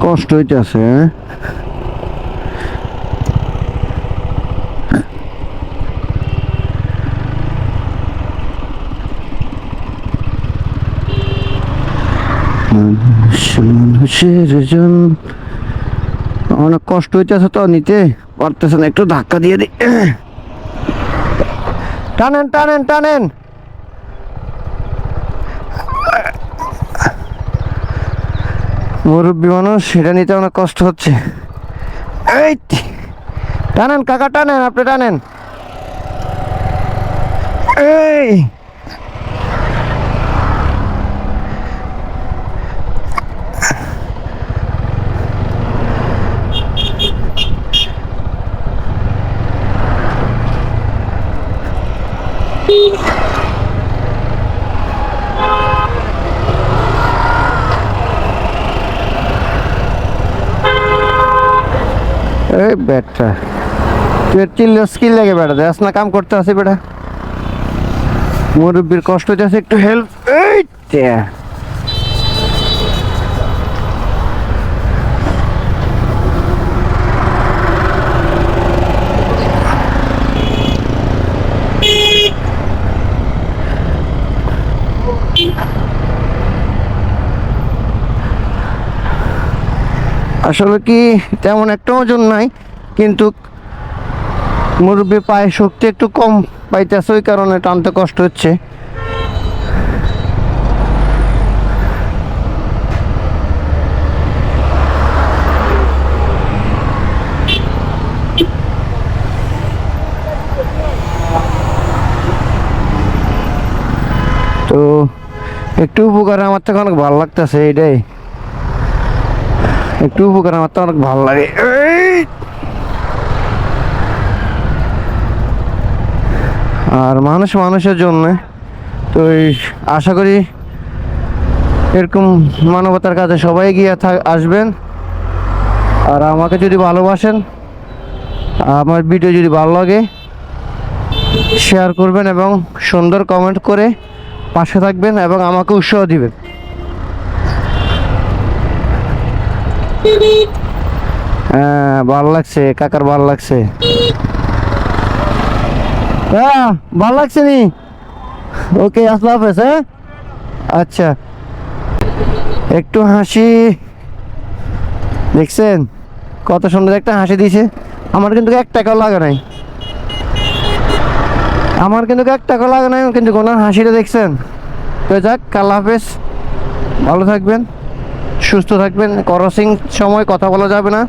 কষ্ট হইতেছে হ্যাঁ? অনেক কষ্ট হইতেছে তো নিতে, পারতেছে না, একটু ধাক্কা দিয়ে দিই টানেন টানেন টানেন! মুরব্বী মানুষ সেটা নিতে অনেক কষ্ট হচ্ছে। এই টানেন কাকা টানেন আপনি টানেন। এই। এই বেটা, তুই এর চিল্ল স্কিল লাগে বেটা? দেখ না কাম করতে আসি বেটা। মুরব্বীর কষ্ট হইতেছে, একটু হেল্প এই ত্যা। আসলে কি তেমন একটা ওজন নাই, কিন্তু মুরব্বী পায়ে শক্তি একটু কম পাইতেছে, ওই কারণে টানতে কষ্ট হচ্ছে। তো একটু উপকার আমার থেকে অনেক ভালো লাগতেছে এটাই একটু উপকার আমার তো অনেক ভালো লাগে! আর মানুষ মানুষের জন্য, তো আশা করি এরকম মানবতার কাজে সবাই গিয়ে আসবেন। আর আমাকে যদি ভালোবাসেন, আমার ভিডিও যদি ভালো লাগে শেয়ার করবেন এবং সুন্দর কমেন্ট করে পাশে থাকবেন এবং আমাকে উৎসাহ দিবেন। হ্যাঁ ভালো লাগছে, কাকার ভালো লাগছে। হ্যাঁ ভালো লাগছে নি? ওকে আসলে হাফেজ হ্যাঁ? আচ্ছা। একটু হাসি। দেখছেন? কত সুন্দর একটা হাসি দিয়েছে আমার কিন্তু এক টাকাও লাগে নাই। আমার কিন্তু এক টাকাও লাগে নাই, কিন্তু কোনো হাসিটা দেখছেন? তো যাক কাল হাফেজ। ভালো থাকবেন। সুস্থ থাকবেন ক্রসিং সময় কথা বলা যাবে না।